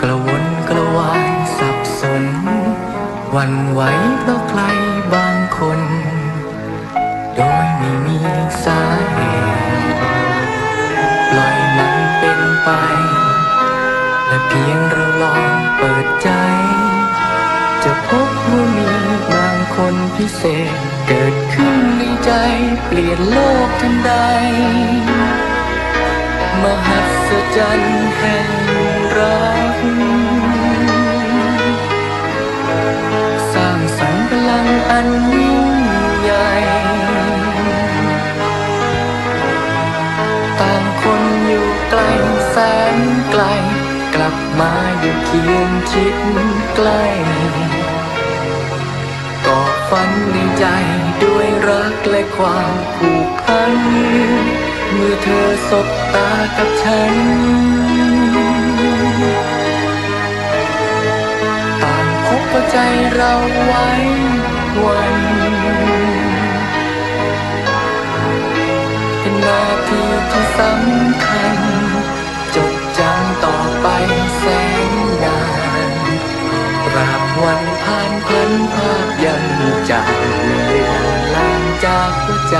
กระวนกระวายสับสน วันไหวเพราะใครบางคน โดยไม่มีสาเหตุปล่อยมันเป็นไป และเพียงเราลองเปิดใจ จะพบว่ามีบางคนพิเศษ เกิดขึ้นในใจเปลี่ยนโลกทันใดมหา จรรย์แห่งรัก สร้างสรรค์พลังอันยิ่งใหญ่ ต่างคนอยู่ไกลแสนไกล กลับมาอยู่เคียงชิดใกล้ก่อฝันในใจด้วยรักและความผูกพัน สบตากับฉัน ต่างพบว่าใจเราไว้วันเป็นนาทีที่สำคัญ จดจำต่อไปแสนนานปราบวันผ่านพันภาพยังจากเลือนลางจากหัวใจ